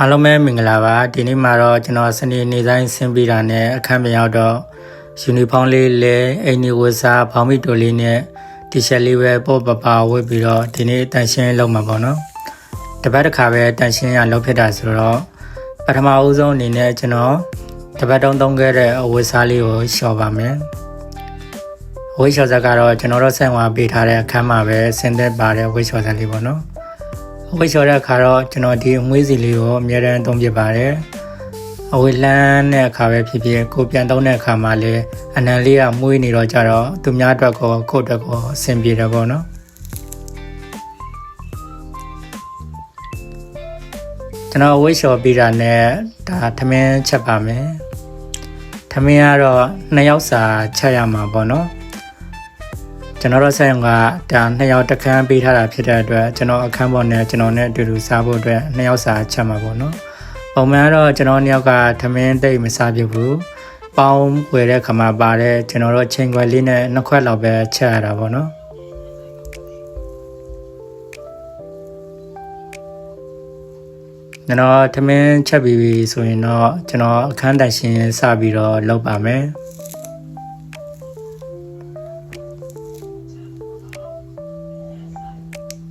အားလုံးပဲမင်္ဂလာပါဒီနေ့မှာတော့ကျွန်တော်စနေနေ့တိုင်းဆင်းပြီးတာနဲ့အခန်းမရောက်တော့ယူနီဖောင်းလေးလဲအင်နီဝတ်စားဘောင်းမီတိုလေးနဲ့တီရှပ်လေးပဲပို့ပပဝတ်ပြီးတော့ဒီနေ့တန်ရှင်းလုပ်မှာပေါ့နော်တပတ်တစ်ခါပဲတန်ရှင်းရလုပ်ဖြစ်တာဆိုတော့ပထမအဦးဆုံးအနေနဲ့ကျွန်တော်တပတ်တုံးသုံးခဲ့တဲ့အဝတ်စားလေးကိုလျှော်ပါမယ်ဝိတ်လျှော်စားကတော့ကျွန်တော်တို့ဆက်ဝါပေးထားတဲ့အခန်းမှာပဲဆင်းသက်ပါတဲ့ဝိတ်လျှော်စားလေးပေါ့နော် အဝိတ်လျှော်တဲ့အခါတော့ကျွန်တော်ဒီအမွေးစီလေးကိုအများတန်းသုံးပြပါတယ်အဝိတ်လန်းတဲ့အခါပဲဖြစ်ဖြစ်ကိုပြန်သုံးတဲ့အခါမှာလည်းအနံလေးကမွေးနေတော့ကြတော့သူများအတွက်ကောကိုယ့်အတွက်ကောအဆင်ပြေတယ်ပေါ့နော်ကျွန်တော်အဝိတ်လျှော်ပြီးတာနဲ့ဒါသမင်းချက်ပါမယ်သမင်းကတော့နှစ်ယောက်စာချက်ရမှာပေါ့နော် ကျွန်တော်တို့ဆိုင်ကဒါနှစ်ယောက်တစ်ခန်းပေးထားတာဖြစ်တဲ့အတွက်ကျွန်တော်အခန်းပေါ်နဲ့ကျွန်တော်နဲ့အတူတူစားဖို့အတွက်နှစ်ယောက်စာချက်မှာပေါ့နော်။ပုံမှန်ကတော့ကျွန်တော်နှစ်ယောက်ကသမင်းတိတ်မစားပြဘူး။ပေါင်းဝယ်တဲ့ခါမှာပါတဲ့ကျွန်တော်တို့ချင်းခွက်လေးနဲ့နှစ်ခွက်လောက်ပဲချက်ရတာပေါ့နော်။ကျွန်တော်သမင်းချက်ပြီးပြီဆိုရင်တော့ကျွန်တော်အခန်းတိုင်ရှင်စပြီးတော့လုပ်ပါမယ်။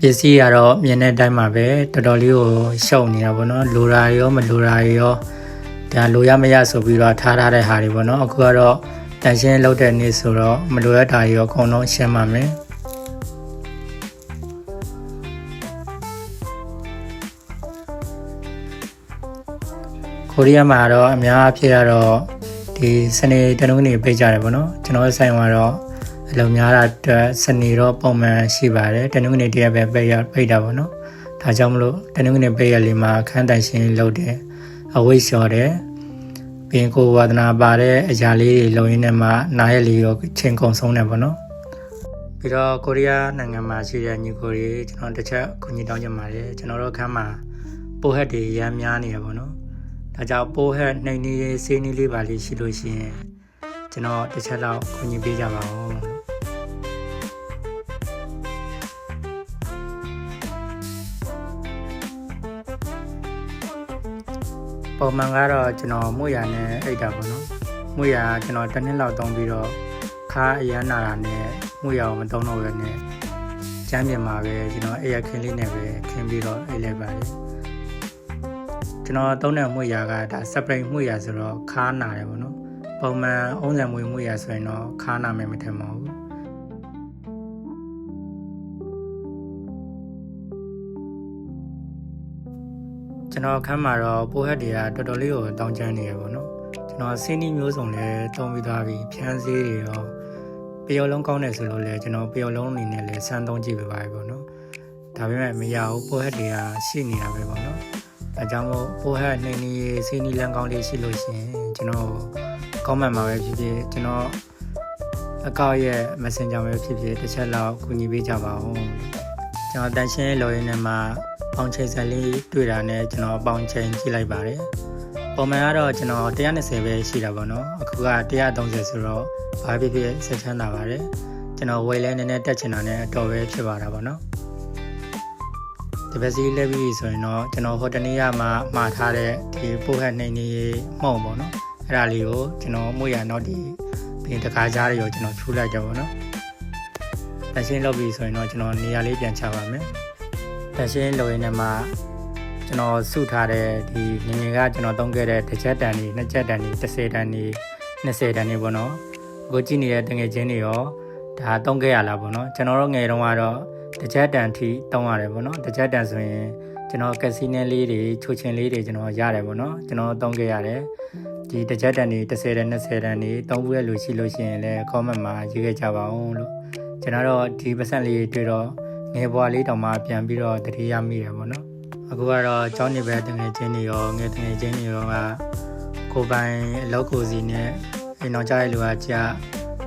ပစ္စည်းကတော့မြင်တဲ့အတိုင်းပါပဲတော်တော်လေးကိုရှုပ်နေတာပေါ့နော်လိုရာရောမလိုရာရောဒါလိုရမရဆိုပြီးတော့ထားထားတဲ့ဟာတွေပေါ့နော်အခုကတော့တန်ရှင်းလောက်တဲ့နေ့ဆိုတော့မလိုရတာရောအကုန်လုံးရှင်းပါမယ်ကိုရီးယားမှာတော့အများအပြားကတော့ဒီစနေတနင်္ဂနွေပိတ်ကြတယ်ပေါ့နော်ကျွန်တော်ဆိုင်ကတော့ အလုံများတာအတွက်စနေတော့ပုံမှန်ရှိပါတယ်တနင်္ဂနွေတရက်ပဲပိတ်ရပိတ်တာပေါ့နော်ဒါကြောင့်မလို့တနင်္ဂနွေပိတ်ရလေးမှာအခန်းတိုင်ရှင်လုပ်တယ်အဝိတ်လျှော်တယ်ပြီးရင်ကိုဝါဒနာပါတဲ့အရာလေးတွေလုံရင်းနဲ့မှနားရလေးရောချင်းကုံဆုံးတယ်ပေါ့နော်ပြီးတော့ကိုရီးယားနိုင်ငံမှာရှိတဲ့ညီကိုရီကျွန်တော်တစ်ချက်ခုညတောင်းချင်ပါတယ်ကျွန်တော်တို့အခန်းမှာပိုဟက်တွေရမ်းများနေရပေါ့နော်ဒါကြောင့်ပိုဟက်နှိမ့်နေစေးနေလေးပါလေးရှိလို့ရှိရင်ကျွန်တော်တစ်ချက်တော့ခုညပေးကြပါဦး ပုံမှန်ကတော့ကျွန်တော်မှုရနဲ့အိတ်တာပေါ့နော်မှုရကကျွန်တော်တစ်နှစ်လောက်သုံးပြီးတော့ခါအရမ်းနာတာနဲ့မှုရအောင်မသုံးတော့ရနဲ့ကျမ်းပြင်မှာပဲကျွန်တော်အိရခင်းလေးနဲ့ပဲခင်းပြီးတော့အိတ်လိုက်ပါတယ်ကျွန်တော်သုံးတဲ့မှုရကဒါစပရိတ်မှုရဆိုတော့ခါနာတယ်ပေါ့နော်ပုံမှန်အုံးစံမွေမှုရဆိုရင်တော့ခါနာမယ်မထင်ပါဘူး ကျွန်တော်အခန်းမှာတော့ပိုးဟက်တွေကတော်တော်လေးကိုတောင်းကျမ်းနေရပါတော့ကျွန်တော်စင်းနီးမျိုးစုံလည်းတုံးပြီးသားပြီဖြန်းစည်းတွေရောပျော်လုံးကောင်းတယ်ဆိုလို့လည်းကျွန်တော်ပျော်လုံးအနေနဲ့လည်းစမ်းသုံးကြည့်ပြပါပြီပေါ့နော်ဒါပေမဲ့မရဘူးပိုးဟက်တွေကရှိနေတာပဲပေါ့နော်ဒါကြောင့်မို့ပိုးဟက်နှင်းနီးစင်းနီးလန်းကောင်းလေးရှိလို့ရှိရင်ကျွန်တော်ကောင်းမှန်မှာပဲဖြစ်ဖြစ်ကျွန်တော်အကောက်ရဲ့ Messenger ပဲဖြစ်ဖြစ်တစ်ချက်လောက်ကူညီပေးကြပါဦးကျွန်တော်တန်ရှင်းလော်ရင်းနဲ့မှာ ပေါင်ချိန်စံလေးတွေ့တာနဲ့ကျွန်တော်ပေါင်ချိန်ကြည့်လိုက်ပါတယ်။ပုံမှန်ကတော့ကျွန်တော်120ပဲရှိတာပေါ့နော်။အခုက130ဆိုတော့ဘာဖြစ်ဖြစ်ဆက်ချမ်းသာပါတယ်။ကျွန်တော်ဝယ်လဲနည်းနည်းတက်ချင်တာနဲ့အတော်ပဲဖြစ်ပါတာပေါ့နော်။ဒီပစီလက်ပြီးဆိုရင်တော့ကျွန်တော်ဟိုတနေ့ကမှမှာထားတဲ့ဒီပို့ဟက်နေနေမှုံပေါ့နော်။အဲ့ဒါလေးကိုကျွန်တော်မှုရတော့ဒီပြင်တကားကြားတွေကိုကျွန်တော်ထူလိုက်ကြပါတော့။တရှင်းလုပ်ပြီးဆိုရင်တော့ကျွန်တော်နေရာလေးပြန်ချပါမယ်။ တန်ရှင်းလိုရင်းနဲ့မှကျွန်တော်စုထားတဲ့ဒီငငယ်ကကျွန်တော်သုံးခဲ့တဲ့တစ်ချက်တန်တွေနှစ်ချက်တန်တွေ30တန်တွေ20တန်တွေပေါ့နော်အခုကြည့်နေတဲ့တငယ်ချင်းတွေရောဒါသုံးခဲ့ရလားပေါ့နော်ကျွန်တော်တို့ငယ်တုန်းကတော့တစ်ချက်တန်ထိသုံးရတယ်ပေါ့နော်တစ်ချက်တန်ဆိုရင်ကျွန်တော်ကက်စီနဲလေးတွေချိုချင်လေးတွေကျွန်တော်ရတယ်ပေါ့နော်ကျွန်တော်သုံးခဲ့ရတယ်ဒီတစ်ချက်တန်တွေ30တန်20တန်တွေသုံးဘူးရလို့ရှိလို့ရှိရင်လည်း comment မှာရေးခဲ့ကြပါဦးလို့ကျွန်တော်တို့ဒီပတ်စံလေးတွေ့တော့ ငယ်ဘွားလေးတောင်မှပြန်ပြီးတော့တတိယမိတယ်ပေါ့နော်အခုကတော့ကျောင်းနေပဲတငယ်ချင်းတွေရောငယ်တငယ်ချင်းတွေရောကကိုယ်ပိုင်အလုပ်ကိုစီနဲ့အိမ်တော်ကြတဲ့လူကကြာ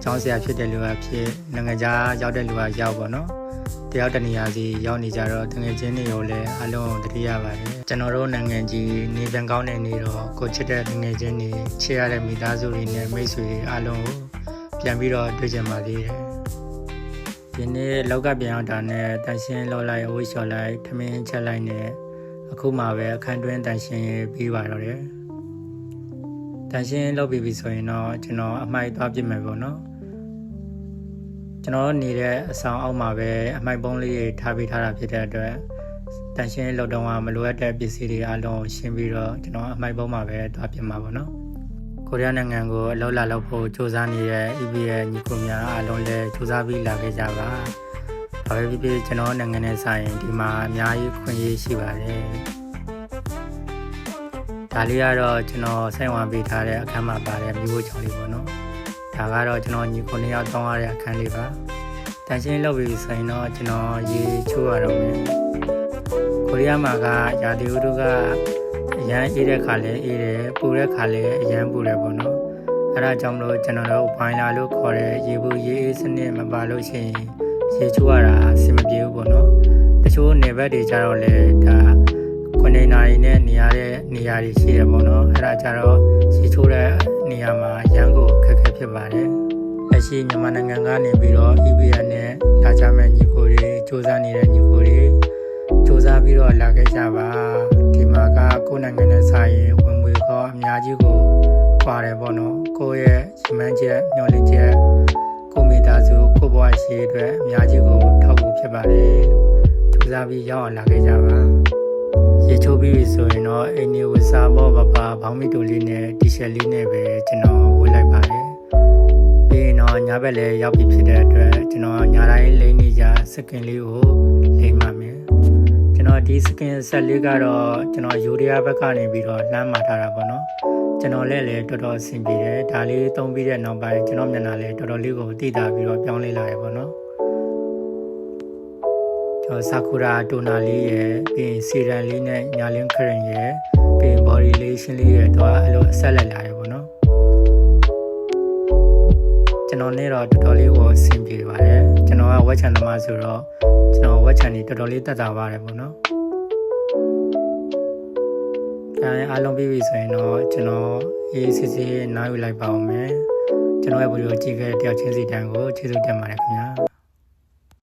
ကျောင်းဆရာဖြစ်တဲ့လူကဖြစ်နိုင်ငံခြားရောက်တဲ့လူကရောက်ပေါ့နော်တယောက်တနေရာစီရောက်နေကြတော့တငယ်ချင်းတွေရောလည်းအလုံးတတိယပါတယ်ကျွန်တော်တို့နိုင်ငံကြီးနေပြန်ကောင်းတဲ့နေတော့ကိုချစ်တဲ့တငယ်ချင်းတွေချစ်ရတဲ့မိသားစုတွေနဲ့မိတ်ဆွေတွေအလုံးကိုပြန်ပြီးတော့တွေ့ကြပါသေးတယ် ဒီနေ့လောက်ကပြန်အောင်တာနဲ့တန်ရှင်းလောက်လိုက်အဝိရှော်လိုက်ထမင်းချက်လိုက်နဲ့အခုမှပဲအခန်းတွင်းတန်ရှင်းရေးပြီးပါတော့တယ်တန်ရှင်းလုပ်ပြီးပြီဆိုရင်တော့ကျွန်တော်အမိုက်သွားပြစ်မယ်ပေါ့နော်ကျွန်တော်နေတဲ့အဆောင်အောက်မှာပဲအမိုက်ပုံးလေးတွေထားပေးထားတာဖြစ်တဲ့အတွက်တန်ရှင်းလုပ်တော့ကမလိုအပ်တဲ့ပစ္စည်းတွေအလုံးရှင်းပြီးတော့ကျွန်တော်အမိုက်ပုံးမှာပဲသွားပြစ်မှာပေါ့နော် ကိုရီးယားနိုင်ငံကိုအလောက်လာလောက်ဖို့စူးစမ်းနေတဲ့ EB ရဲ့ညီကိုများအားလုံးလည်းစူးစမ်းပြီးလာခဲ့ကြပါဘာပဲဖြစ်ဖြစ်ကျွန်တော်နိုင်ငံနဲ့ဆိုင်ဒီမှာအများကြီးခွင့်ရရှိပါတယ်ဒါလေးကတော့ကျွန်တော်စိုက်ဝါပေးထားတဲ့အခန်းမှာပါတဲ့မျိုးချောင်းလေးပေါ့နော်ဒါကတော့ကျွန်တော်ညီကိုနှစ်ယောက်တောင်းရတဲ့အခန်းလေးပါတန်ရှင်းလုပ်ပြီးဆိုရင်တော့ကျွန်တော်ရေချိုးရတော့မယ်ကိုရီးယားမှာကရာသီဥတုကအ ရန်အေးတဲ့ခါလဲအေးတယ်ပူတဲ့ခါလဲအရန်ပူတယ်ပေါ့နော်အဲဒါကြောင့်မလို့ကျွန်တော်တို့ဘိုင်လာလို့ခေါ်တဲ့ရေဘူးရေအေးစနစ်မပါလို့ရှိရင်ရေချိုးရတာအဆင်မပြေဘူးပေါ့နော်တချို့နေဘက်တွေကြတော့လေဒါကွန်တိန်နာတွေနဲ့နေရတဲ့နေရာတွေရှိတယ်ပေါ့နော်အဲဒါကြတော့ရေချိုးတဲ့နေရာမှာရန်ကိုခက်ခဲဖြစ်ပါတယ်လက်ရှိမြန်မာနိုင်ငံကနေပြီးတော့ EBA နဲ့လာကြမဲ့ညီကိုတွေစူးစမ်းနေတဲ့ညီကိုတွေစူးစမ်းပြီးတော့လာခဲ့ကြပါ ဒီမှာကကိုယ်နိုင်ငံနဲ့စာရင်ဝင်ငွေကောအများကြီးကိုပါတယ်ပေါ့နော်ကိုယ့်ရဲ့ရမန်းချက်မျှော်လင့်ချက်ကိုမိသားစုကိုဘဝရှိအတွက်အများကြီးကိုထောက်ကူဖြစ်ပါတယ်လို့စူးစမ်းပြီးရောက်အောင်လာခဲ့ကြပါရေချိုးပြီးပြီဆိုရင်တော့အိမ်နေဝစားဘောပပဘောင်းမီတိုလေးနဲ့တီရှယ်လေးနဲ့ပဲကျွန်တော်ဝတ်လိုက်ပါတယ်ပြီးရင်တော့ညဘက်လည်းရောက်ပြီဖြစ်တဲ့အတွက်ကျွန်တော်ညတိုင်းလိမ့်နေကြစကင်လေးကိုလိမ့်ပါမယ် ကျွန်တော်ဒီစကင်ဆက်လေးကတော့ကျွန်တော်ယူရီးယားဘက်ကနေပြီးတော့လှမ်းမာထားတာပေါ့နော်ကျွန်တော်လည်းလည်းတော်တော်အဆင်ပြေတယ်ဒါလေးသုံးပြီးတဲ့နောက်ပိုင်းကျွန်တော်မျက်နှာလည်းတော်တော်လေးကိုတည်တာပြီးတော့ပြောင်းလဲလာရပေါ့နော်ကျွန်တော်ဆာကူရာတိုနာလေးရယ်ပြီးရင်စီရန်လေးနဲ့ညာလင်းခရင်ရယ်ပြီးရင် body lotion လေးရယ်တော့အဲ့လိုအဆက်လက်လာရပေါ့နော် ကျွန်တော်နဲ့တော့တော်တော်လေးကိုအဆင်ပြေပါတယ်ကျွန်တော်ကဝက်ချန်သမားဆိုတော့ကျွန်တော်ဝက်ချန်ကြီးတော်တော်လေးတက်တာပါတယ်ပေါ့နော်အဲအားလုံးပြီးပြီဆိုရင်တော့ကျွန်တော်အေးစစ်စစ်နားယူလိုက်ပါအောင်မယ်ကျွန်တော်ရဲ့ဗီဒီယိုကြည့်ခဲ့တဲ့တယောက်ချင်းစီတန်းကိုကျေးဇူးတင်ပါတယ်ခင်ဗျာ